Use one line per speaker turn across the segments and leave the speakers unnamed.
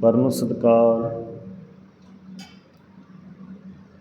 ਪਰਮ ਸਤਕਾਰ।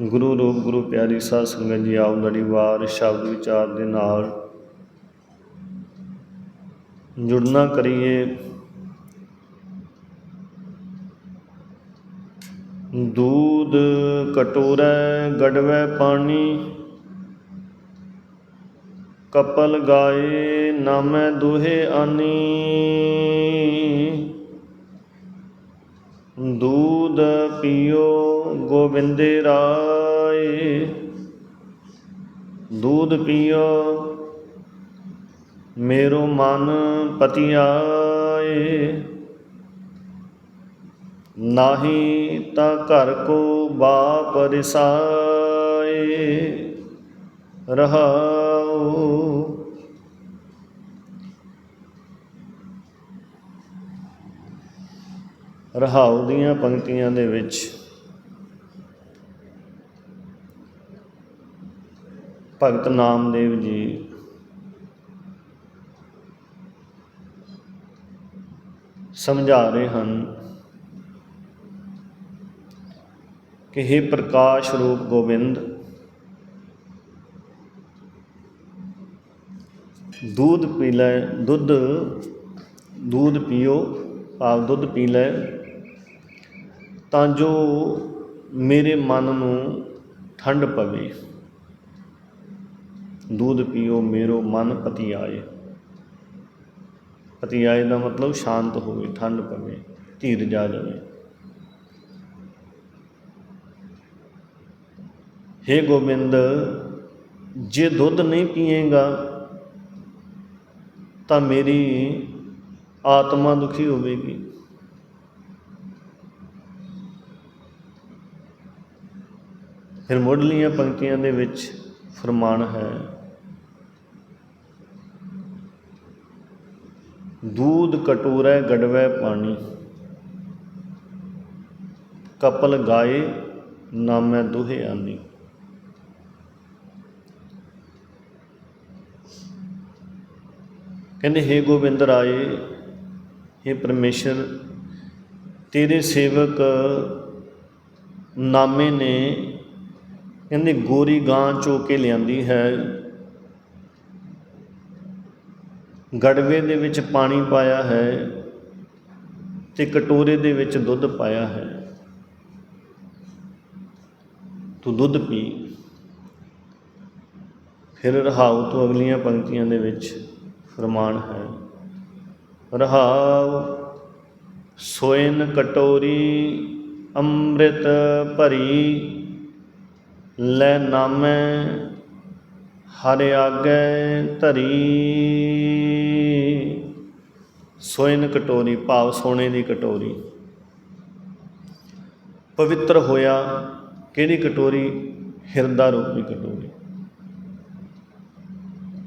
ਗੁਰੂ ਰੂਪ ਗੁਰੂ ਪਿਆਰੀ ਸਾਧ ਸੰਗਤ ਜੀ, ਆਓ ਲੜੀਵਾਰ ਸ਼ਬਦ ਵਿਚਾਰ ਦੇ ਨਾਲ। ਜੁੜਨਾ ਕਰੀਏ। ਦੂਧ ਕਟੋਰੈ, ਗੜਵੈ ਪਾਣੀ। ਕਪਲ ਗਾਏ ਨਾਮੈ ਦੁਹੇ ਆਨੀ। ਦੂਧ ਪੀਓ ਗੋਬਿੰਦੇ ਰਾਏ। ਦੂਧ ਪੀਓ, ਮੇਰੋ ਮਨ ਪਤੀ ਨਾਹੀ ਤਾਂ ਘਰ ਕੋ ਬਾਪ ਰਿਸਾਏ। ਰਹਾਉ ਰਹਾਉ ਦੀਆਂ ਪੰਕਤੀਆਂ ਦੇ ਵਿੱਚ ਭਗਤ ਨਾਮਦੇਵ ਜੀ ਸਮਝਾ ਰਹੇ ਹਨ ਕਿ हे ਪ੍ਰਕਾਸ਼ ਰੂਪ ਗੋਬਿੰਦ दूध पी ਲੈ ਦੁੱਧ दूध ਪੀਓ ਭਾਵ ਦੁੱਧ ਪੀ ਲੈ ਤਾਂ ਜੋ ਮੇਰੇ ਮਨ ਨੂੰ ਠੰਡ ਪਵੇ। ਦੁੱਧ ਪੀਓ, ਮੇਰੋ ਮਨ ਪਤੀ ਆਏ ਪਤੀ ਆਏ ਦਾ ਮਤਲਬ ਸ਼ਾਂਤ ਹੋਵੇ ਠੰਡ ਪਵੇ, ਧੀਰ ਜਾ ਜਾਵੇ। हे ਗੋਬਿੰਦ, ਜੇ ਦੁੱਧ ਨਹੀਂ ਪੀਏਗਾ, ਤਾਂ ਮੇਰੀ ਆਤਮਾ ਦੁਖੀ ਹੋਵੇਗੀ। ਫਿਰ ਮੁੱਢਲੀਆਂ ਪੰਕਤੀਆਂ ਦੇ ਵਿੱਚ ਫਰਮਾਨ ਹੈ, ਦੂਧ ਕਟੋਰੈ, ਗੜਵੈ ਪਾਣੀ। ਕਪਲ ਗਾਏ, ਨਾਮੈ ਦੁਹੇ ਆਨੀ। ਕਹਿੰਦੇ हे ਗੋਬਿੰਦ ਰਾਏ हे ਪਰਮੇਸ਼ਰ, ਤੇਰੇ ਸੇਵਕ ਨਾਮੇ ਨੇ ਕਹਿੰਦੇ ਗੋਰੀ ਗਾਂ ਚੋ ਕੇ ਲਿਆਂਦੀ ਹੈ। ਗੜਵੇ ਦੇ ਵਿੱਚ ਪਾਣੀ ਪਾਇਆ ਹੈ ਤੇ ਕਟੋਰੇ ਦੇ ਵਿੱਚ ਦੁੱਧ ਪਾਇਆ ਹੈ। ਤੂੰ ਦੁੱਧ ਪੀ। ਫਿਰ ਰਹਾਉ ਤੋਂ ਅਗਲੀਆਂ ਪੰਕਤੀਆਂ ਦੇ ਵਿੱਚ ਫਰਮਾਨ ਹੈ। ਰਹਾਉ ਸੋਇਨ ਕਟੋਰੀ ਅੰਮ੍ਰਿਤ ਭਰੀ ਲੈ ਨਾਮੈ ਹਰਿ ਆਗੈ ਧਰੀ। ਸੋਇਨ ਕਟੋਰੀ, ਭਾਵ ਸੋਨੇ ਦੀ ਕਟੋਰੀ। ਪਵਿੱਤਰ ਹੋਇਆ ਕਿਹੜੀ ਕਟੋਰੀ? ਹਿਰਦਾ ਰੂਪੀ ਕਟੋਰੀ।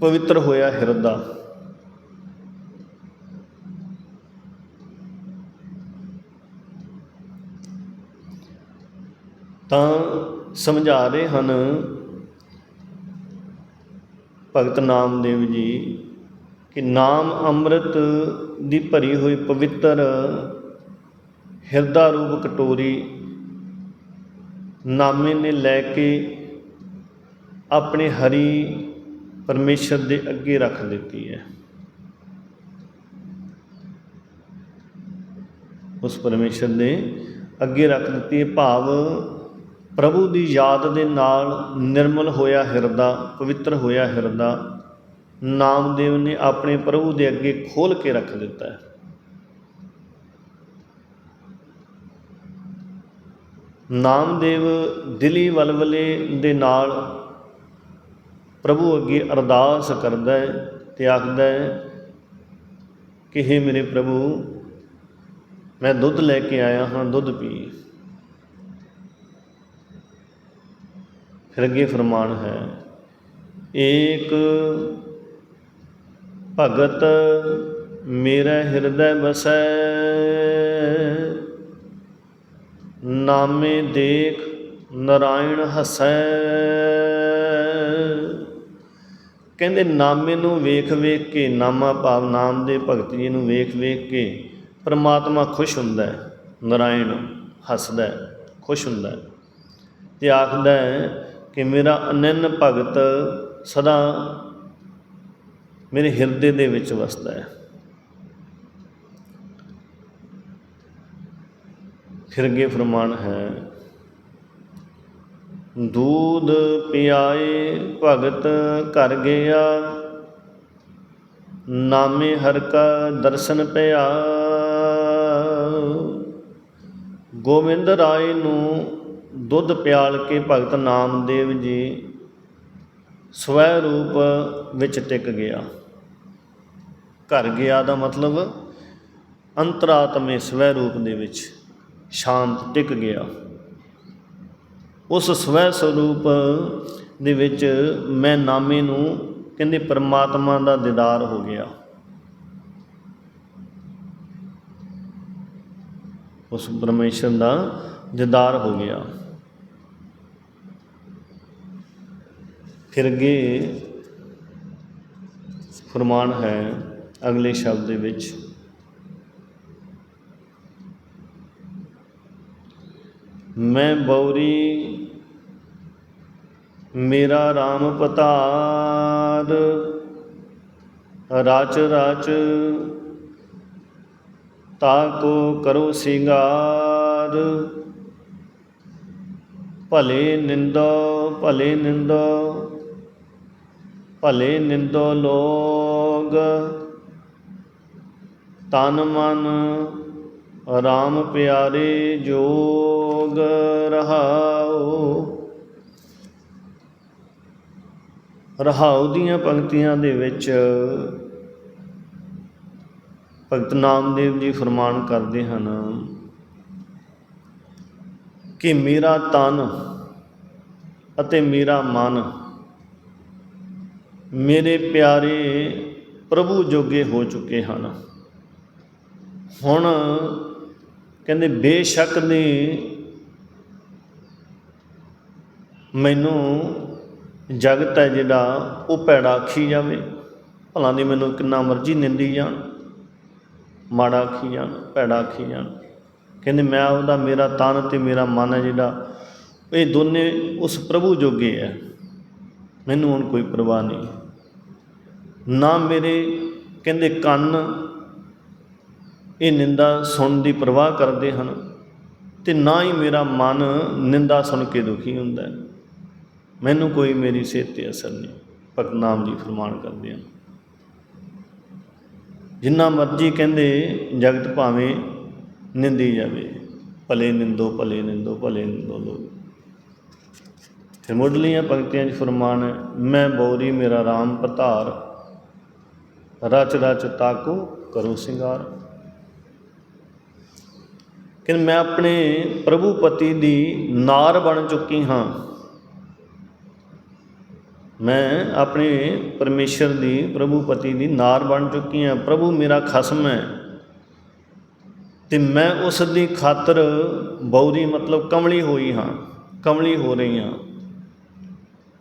ਪਵਿੱਤਰ ਹੋਇਆ ਹਿਰਦਾ। ਤਾਂ ਸਮਝਾ ਰਹੇ ਹਨ। ਭਗਤ ਨਾਮਦੇਵ ਜੀ ਕਿ ਨਾਮ ਅੰਮ੍ਰਿਤ ਦੀ ਭਰੀ ਹੋਈ ਪਵਿੱਤਰ ਹਿਰਦਾ ਰੂਪ ਕਟੋਰੀ ਨਾਮੇ ਨੇ ਲੈ ਕੇ ਆਪਣੇ ਹਰੀ ਪਰਮੇਸ਼ਰ ਦੇ ਅੱਗੇ ਰੱਖ ਦਿੱਤੀ ਹੈ। ਉਸ ਪਰਮੇਸ਼ਰ ਦੇ ਅੱਗੇ ਰੱਖ ਦਿੱਤੀ ਹੈ ਭਾਵ ਪ੍ਰਭੂ ਦੀ ਯਾਦ ਦੇ ਨਾਲ ਨਿਰਮਲ ਹੋਇਆ ਹਿਰਦਾ, ਪਵਿੱਤਰ ਹੋਇਆ ਹਿਰਦਾ, ਨਾਮਦੇਵ ਨੇ ਆਪਣੇ ਪ੍ਰਭੂ ਦੇ ਅੱਗੇ ਖੋਲ ਕੇ ਰੱਖ ਦਿੱਤਾ ਹੈ। ਨਾਮਦੇਵ ਦਿਲੀ ਵਲਵਲੇ ਦੇ ਨਾਲ ਪ੍ਰਭੂ ਅੱਗੇ ਅਰਦਾਸ ਕਰਦਾ ਹੈ ਤੇ ਆਖਦਾ ਹੈ ਕਿ हे ਮੇਰੇ ਪ੍ਰਭੂ, ਮੈਂ ਦੁੱਧ ਲੈ ਕੇ ਆਇਆ ਹਾਂ, ਦੁੱਧ ਪੀ। ਫਿਰ ਅੱਗੇ ਫਰਮਾਨ ਹੈ। ਏਕ ਭਗਤ ਮੇਰਾ ਹਿਰਦੈ ਬਸੈ ਨਾਮੇ ਦੇਖ ਨਰਾਇਣ ਹਸੈ। ਕਹਿੰਦੇ ਨਾਮੇ ਨੂੰ ਵੇਖ ਵੇਖ ਕੇ, ਨਾਮਾ ਭਾਵ ਨਾਮ ਦੇ ਭਗਤ ਜੀ ਨੂੰ ਵੇਖ ਵੇਖ ਕੇ ਪਰਮਾਤਮਾ ਖੁਸ਼ ਹੁੰਦਾ ਹੈ, ਨਰਾਇਣ ਹੱਸਦਾ ਖੁਸ਼ ਹੁੰਦਾ ਹੈ। ਤੇ ਆਖਦਾ ਹੈ ਕਿ ਮੇਰਾ ਅਨੰਨ ਭਗਤ ਸਦਾ ਮੇਰੇ ਹਿਰਦੇ ਦੇ ਵਿੱਚ ਵਸਦਾ ਹੈ। ਫਿਰ ਅੱਗੇ ਫਰਮਾਨ ਹੈ, ਦੂਧ ਪਿਆਏ ਭਗਤ ਘਰ ਗਿਆ, ਨਾਮੇ ਹਰ ਕਾ ਦਰਸ਼ਨ ਪਿਆ। ਗੋਬਿੰਦ ਰਾਏ ਨੂੰ ਦੁੱਧ ਪਿਆਲ ਕੇ ਭਗਤ ਨਾਮਦੇਵ ਜੀ ਸਵੈ ਰੂਪ ਵਿੱਚ ਟਿਕ ਗਿਆ। ਘਰ ਗਿਆ ਦਾ ਮਤਲਬ ਅੰਤਰਾਤਮੇ ਸਵੈ ਰੂਪ ਦੇ ਵਿੱਚ ਸ਼ਾਂਤ ਟਿਕ ਗਿਆ। ਉਸ ਸਵੈ ਸਰੂਪ ਦੇ ਵਿੱਚ ਮੈਂ ਨਾਮੇ ਨੂੰ ਕਹਿੰਦੇ ਪਰਮਾਤਮਾ ਦਾ ਦੀਦਾਰ ਹੋ ਗਿਆ। ਉਸ ਪਰਮੇਸ਼ਰ ਦਾ ਦੀਦਾਰ ਹੋ ਗਿਆ। ਫਿਰ ਅੱਗੇ ਫਰਮਾਨ ਹੈ ਅਗਲੇ ਸ਼ਬਦ ਦੇ ਵਿੱਚ। ਮੈਂ ਬੌਰੀ, ਮੇਰਾ RAM ਪਤਾਰ ਰਾਚ ਰਾਚ, ਤਾ ਕੋ ਕਰੋ ਸਿੰਗਾਰ। ਭਲੇ ਨਿੰਦੋ ਭਲੇ ਨਿੰਦੋ ਭਲੇ ਨਿੰਦੋ ਲੋਗ। ਤਨ ਮਨ ਰਾਮ ਪਿਆਰੇ ਜੋਗ ਰਹਾਉ। ਰਹਾਉ ਦੀਆਂ ਪੰਕਤੀਆਂ ਦੇ ਵਿੱਚ ਭਗਤ ਨਾਮਦੇਵ ਜੀ ਫਰਮਾਨ ਕਰਦੇ ਹਨ ਕਿ ਮੇਰਾ ਤਨ ਅਤੇ ਮੇਰਾ ਮਨ ਮੇਰੇ ਪਿਆਰੇ ਪ੍ਰਭੂ ਜੋਗੇ ਹੋ ਚੁੱਕੇ ਹਨ। ਹੁਣ ਕਹਿੰਦੇ ਬੇਸ਼ੱਕ ਨੇ ਮੈਨੂੰ ਜਗਤ ਹੈ ਜਿਹੜਾ ਉਹ ਭੈੜਾ ਆਖੀ ਜਾਵੇ। ਭਲਾ ਦੀ ਮੈਨੂੰ ਕਿੰਨਾ ਮਰਜ਼ੀ ਨਿੰਦੀ ਜਾਣ, ਮਾੜਾ ਆਖੀ ਜਾਣ, ਭੈੜਾ ਆਖੀ ਜਾਣ। ਕਹਿੰਦੇ ਮੈਂ ਉਹਦਾ ਮੇਰਾ ਤਨ ਤੇ ਮੇਰਾ ਮਨ ਹੈ ਜਿਹੜਾ ਇਹ ਦੋਨੇ ਉਸ ਪ੍ਰਭੂ ਜੋਗੇ ਹੈ। ਮੈਨੂੰ ਹੁਣ ਕੋਈ ਪਰਵਾਹ ਨਹੀਂ। ਨਾ ਮੇਰੇ ਕਹਿੰਦੇ ਕੰਨ ਇਹ ਨਿੰਦਾ ਸੁਣਨ ਦੀ ਪਰਵਾਹ ਕਰਦੇ ਹਨ ਤੇ ਨਾ ਹੀ ਮੇਰਾ ਮਨ ਨਿੰਦਾ ਸੁਣ ਕੇ ਦੁਖੀ ਹੁੰਦਾ ਹੈ। ਮੈਨੂੰ ਕੋਈ ਮੇਰੀ ਸਿਹਤ ਤੇ ਅਸਰ ਨਹੀਂ। ਭਗਤ ਨਾਮ ਜੀ ਫਰਮਾਨ ਕਰਦੇ ਹਨ। ਜਿੰਨਾ ਮਰਜ਼ੀ ਕਹਿੰਦੇ ਜਗਤ ਭਾਵੇਂ ਨਿੰਦੀ ਜਾਵੇ, ਭਲੇ ਨਿੰਦੋ ਭਲੇ ਨਿੰਦੋ ਭਲੇ ਨਿੰਦੋ ਲੋਕ। ਫਿਰ ਮੁੱਢਲੀਆਂ ਪੰਕਤੀਆਂ 'ਚ ਫਰਮਾਨ ਮੈਂ ਬੋਰੀ ਮੇਰਾ RAM ਪਧਾਰ ਰਚ ਰਚ ਤਾਕੋ ਕਰੋ ਸਿੰਗਾਰ। ਕਿ ਮੈਂ ਆਪਣੇ ਪ੍ਰਭੂ ਪਤੀ ਦੀ ਨਾਰ ਬਣ ਚੁੱਕੀ ਹਾਂ। ਮੈਂ ਆਪਣੇ ਪਰਮੇਸ਼ਰ ਦੀ ਪ੍ਰਭੂ ਪਤੀ ਦੀ ਨਾਰ ਬਣ ਚੁੱਕੀ ਹਾਂ। ਪ੍ਰਭੂ ਮੇਰਾ ਖਸਮ ਹੈ। ਤੇ ਮੈਂ ਉਸ ਦੀ ਖਾਤਰ ਬੌਰੀ ਮਤਲਬ ਕਮਲੀ ਹੋਈ ਹਾਂ, ਕਮਲੀ ਹੋ ਰਹੀ ਹਾਂ।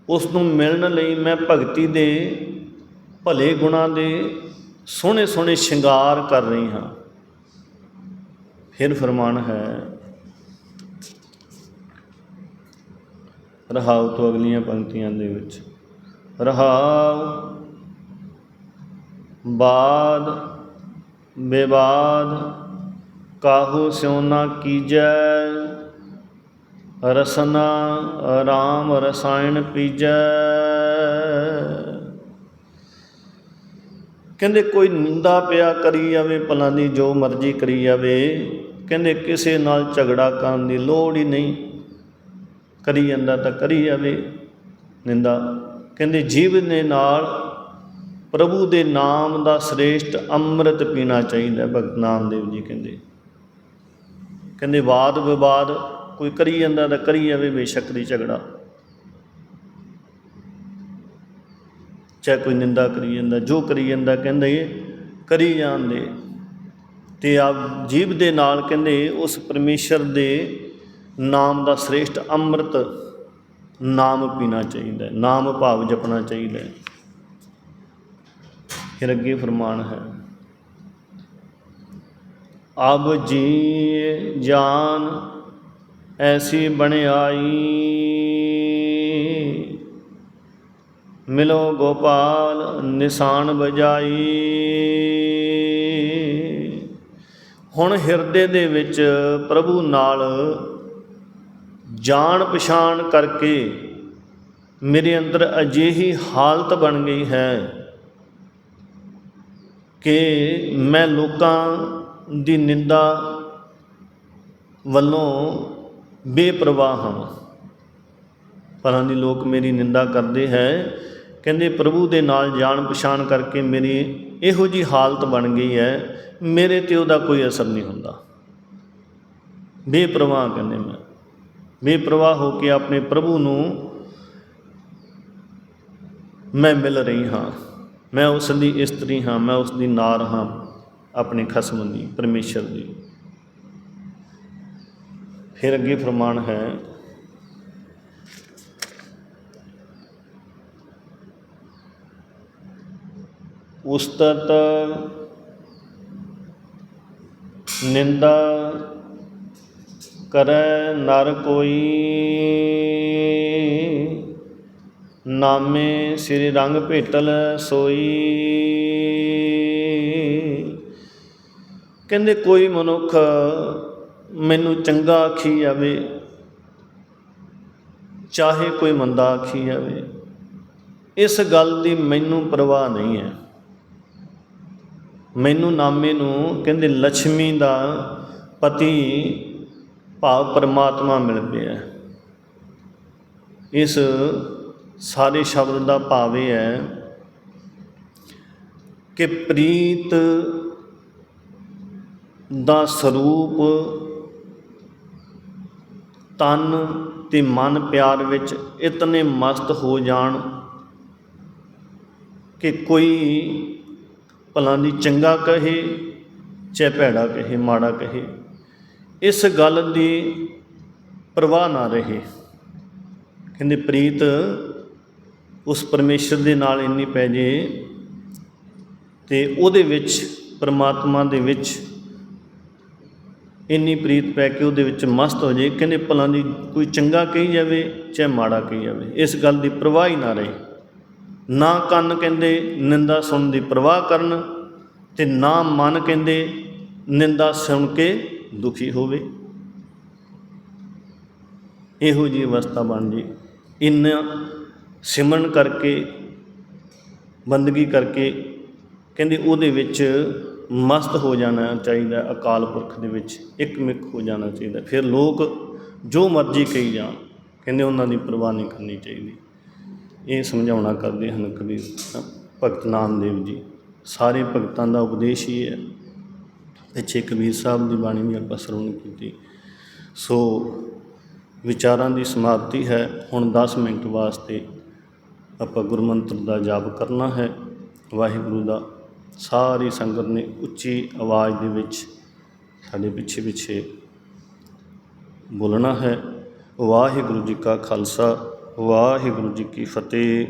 ਉਸ ਨੂੰ ਮਿਲਣ ਲਈ ਮੈਂ ਭਗਤੀ ਦੇ ਭਲੇ ਗੁਣਾਂ ਦੇ ਸੋਹਣੇ ਸੋਹਣੇ ਸ਼ਿੰਗਾਰ ਕਰ ਰਹੀ ਹਾਂ। ਫਿਰ ਫਰਮਾਨ ਹੈ ਰਹਾਉ ਤੋਂ ਅਗਲੀਆਂ ਪੰਕਤੀਆਂ ਦੇ ਵਿੱਚ। ਰਹਾਉ ਬਾਦ ਵਿਵਾਦ ਕਾਹੂ ਸਿਉ ਨਾ ਕੀਜੈ, ਰਸਨਾ, ਰਾਮ ਰਸਾਇਣ ਪੀਜੈ। ਕਹਿੰਦੇ ਕੋਈ ਨਿੰਦਾ ਪਿਆ ਕਰੀ ਜਾਵੇ, ਭਲਾਂ ਦੀ ਜੋ ਮਰਜ਼ੀ ਕਰੀ ਜਾਵੇ। ਕਹਿੰਦੇ ਕਿਸੇ ਨਾਲ ਝਗੜਾ ਕਰਨ ਦੀ ਲੋੜ ਹੀ ਨਹੀਂ। ਕਰੀ ਜਾਂਦਾ ਤਾਂ ਕਰੀ ਜਾਵੇ, ਨਿੰਦਾ। ਕਹਿੰਦੇ ਜੀਵ ਦੇ ਨਾਲ ਪ੍ਰਭੂ ਦੇ ਨਾਮ ਦਾ ਸ੍ਰੇਸ਼ਟ ਅੰਮ੍ਰਿਤ ਪੀਣਾ ਚਾਹੀਦਾ ਭਗਤ ਨਾਮਦੇਵ ਜੀ ਕਹਿੰਦੇ। ਕਹਿੰਦੇ ਵਾਦ ਵਿਵਾਦ ਕੋਈ ਕਰੀ ਜਾਂਦਾ ਤਾਂ ਕਰੀ ਜਾਵੇ, ਬੇਸ਼ੱਕ ਦੀ ਝਗੜਾ। ਚਾਹੇ ਕੋਈ ਨਿੰਦਾ ਕਰੀ ਜਾਂਦਾ, ਜੋ ਕਰੀ ਜਾਂਦਾ ਕਹਿੰਦੇ ਕਰੀ ਜਾਂਦੇ। ਤੇ ਆਪ ਜੀਵ ਦੇ ਨਾਲ ਕਹਿੰਦੇ ਉਸ ਪਰਮੇਸ਼ਰ ਦੇ ਨਾਮ ਦਾ ਸ੍ਰੇਸ਼ਟ ਅੰਮ੍ਰਿਤ ਨਾਮ ਪੀਣਾ ਚਾਹੀਦਾ ਹੈ ਨਾਮ ਭਾਵ ਜਪਣਾ ਚਾਹੀਦਾ। ਹੈ ਫਿਰ ਅੱਗੇ ਫਰਮਾਨ ਹੈ, ਅਬ ਜੀ ਜਾਨ ਐਸੀ ਬਣਾਈ ਮਿਲੋ ਗੋਪਾਲ ਨਿਸ਼ਾਨ ਬਜਾਈ ਹੁਣ ਹਿਰਦੇ ਦੇ ਵਿੱਚ ਪ੍ਰਭੂ ਨਾਲ ਜਾਣ ਪਛਾਣ ਕਰਕੇ ਮੇਰੇ ਅੰਦਰ ਅਜਿਹੀ ਹਾਲਤ ਬਣ ਗਈ ਹੈ ਕਿ ਮੈਂ ਲੋਕਾਂ ਦੀ ਨਿੰਦਾ ਵੱਲੋਂ ਬੇਪਰਵਾਹ ਹਾਂ। ਪਰਾਂ ਦੀ ਲੋਕ ਮੇਰੀ ਨਿੰਦਾ ਕਰਦੇ ਹੈ। ਕਹਿੰਦੇ ਪ੍ਰਭੂ ਦੇ ਨਾਲ ਜਾਣ ਪਛਾਣ ਕਰਕੇ ਮੇਰੀ ਇਹੋ ਜੀ ਹਾਲਤ ਬਣ ਗਈ ਹੈ, ਮੇਰੇ ਤੇ ਉਹਦਾ ਕੋਈ ਅਸਰ ਨਹੀਂ ਹੁੰਦਾ। ਬੇਪਰਵਾਹ ਕਹਿੰਦੇ ਮੈਂ। ਬੇਪਰਵਾਹ ਹੋ ਕੇ ਆਪਣੇ ਪ੍ਰਭੂ ਨੂੰ ਮੈਂ ਮਿਲ ਰਹੀ ਹਾਂ। ਮੈਂ ਉਸ ਦੀ ਇਸਤਰੀ ਹਾਂ, ਮੈਂ ਉਸ ਦੀ ਨਾਰ ਹਾਂ, ਆਪਣੇ ਖਸਮ ਦੀ, ਪਰਮੇਸ਼ਰ ਦੀ। ਫਿਰ ਅੱਗੇ ਫਰਮਾਨ ਹੈ ਉਸਤਤ ਨਿੰਦਾ ਕਰੈ ਨਰ ਕੋਈ ਨਾਮੇ ਸ੍ਰੀ ਰੰਗ ਭੇਟਲ ਸੋਈ। ਕਹਿੰਦੇ ਕੋਈ ਮਨੁੱਖ ਮੈਨੂੰ ਚੰਗਾ ਆਖੀ ਜਾਵੇ, ਚਾਹੇ ਕੋਈ ਮੰਦਾ ਆਖੀ ਜਾਵੇ, ਇਸ ਗੱਲ ਦੀ ਮੈਨੂੰ ਪਰਵਾਹ ਨਹੀਂ ਹੈ। ਮੈਨੂੰ ਨਾਮੇ ਨੂੰ ਕਹਿੰਦੇ ਲక్ష్ਮੀ ਦਾ ਪਤੀ ਭਾਵ ਪਰਮਾਤਮਾ ਮਿਲ ਪਿਆ। ਇਸ ਸਾਰੇ ਸ਼ਬਦ ਦਾ ਭਾਵ ਇਹ ਹੈ ਕਿ ਪ੍ਰੀਤ ਦਾ ਸਰੂਪ ਤਨ ਤੇ ਮਨ ਪਿਆਰ ਵਿੱਚ ਇਤਨੇ ਮਸਤ ਹੋ ਜਾਣ ਕਿ ਕੋਈ ਭਲਾ ਦੀ ਚੰਗਾ ਕਹੇ, ਚਾਹੇ ਭੈੜਾ ਕਹੇ, ਮਾੜਾ ਕਹੇ। ਇਸ ਗੱਲ ਦੀ ਪਰਵਾਹ ਨਾ ਰਹੇ। ਕਹਿੰਦੇ, ਪ੍ਰੀਤ, ਉਸ ਪਰਮੇਸ਼ਰ ਦੇ ਨਾਲ ਇੰਨੀ ਪੈ ਜੇ ਤੇ ਉਹਦੇ ਵਿੱਚ, ਪਰਮਾਤਮਾ ਦੇ ਵਿੱਚ ਇੰਨੀ ਪ੍ਰੀਤ ਪੈ ਕੇ ਉਹਦੇ ਵਿੱਚ ਮਸਤ ਹੋ ਜੇ। ਕਹਿੰਦੇ, ਭਲਾਂ ਦੀ ਕੋਈ ਚੰਗਾ ਕਹੀ ਜਾਵੇ, ਚਾਹੇ ਮਾੜਾ ਕਹੀ ਜਾਵੇ। ਇਸ ਗੱਲ ਦੀ ਪਰਵਾਹ ਹੀ ਨਾ ਰਹੇ। ਨਾ ਕੰਨ ਕਹਿੰਦੇ, ਨਿੰਦਾ ਸੁਣਨ ਦੀ ਪਰਵਾਹ ਕਰਨ ਤੇ ਨਾ ਮਨ ਕਹਿੰਦੇ, ਨਿੰਦਾ ਸੁਣ ਕੇ ਦੁਖੀ ਹੋਵੇ। ਇਹੋ ਜੀ ਅਵਸਥਾ ਬਣ ਜੀ। ਇਨ ਸਿਮਰਨ ਕਰਕੇ, ਬੰਦਗੀ ਕਰਕੇ ਕਹਿੰਦੇ ਉਹਦੇ ਵਿੱਚ ਮਸਤ ਹੋ ਜਾਣਾ ਚਾਹੀਦਾ, ਅਕਾਲ ਪੁਰਖ ਦੇ ਵਿੱਚ ਇੱਕਮਿਕ ਹੋ ਜਾਣਾ ਚਾਹੀਦਾ। ਫਿਰ ਲੋਕ ਜੋ ਮਰਜ਼ੀ ਕਹੀ ਜਾਣ, ਕਹਿੰਦੇ ਉਹਨਾਂ ਦੀ ਪਰਵਾਹ ਨਹੀਂ ਕਰਨੀ ਚਾਹੀਦੀ। ਇਹ ਸਮਝਾਉਣਾ ਕਰਦੇ ਹਨ ਕਬੀਰ ਭਗਤ ਨਾਮਦੇਵ ਜੀ। ਸਾਰੇ ਭਗਤਾਂ ਦਾ ਉਪਦੇਸ਼ ਹੀ ਹੈ। ਪਿੱਛੇ ਕਬੀਰ ਸਾਹਿਬ ਦੀ ਬਾਣੀ ਵੀ ਆਪਾਂ ਸਰਵਣ ਕੀਤੀ। ਸੋ ਵਿਚਾਰਾਂ ਦੀ ਸਮਾਪਤੀ ਹੈ। ਹੁਣ 10 ਮਿੰਟ ਵਾਸਤੇ ਆਪਾਂ ਗੁਰਮੰਤਰ ਦਾ ਜਾਪ ਕਰਨਾ ਹੈ। ਵਾਹਿਗੁਰੂ ਦਾ। ਸਾਰੀ ਸੰਗਤ ਨੇ ਉੱਚੀ ਆਵਾਜ਼ ਦੇ ਵਿੱਚ ਸਾਡੇ ਪਿੱਛੇ ਪਿੱਛੇ ਬੋਲਣਾ ਹੈ। ਵਾਹਿਗੁਰੂ ਜੀ ਕਾ ਖਾਲਸਾ। ਵਾਹਿਗੁਰੂ ਜੀ ਕੀ ਫਤਿਹ।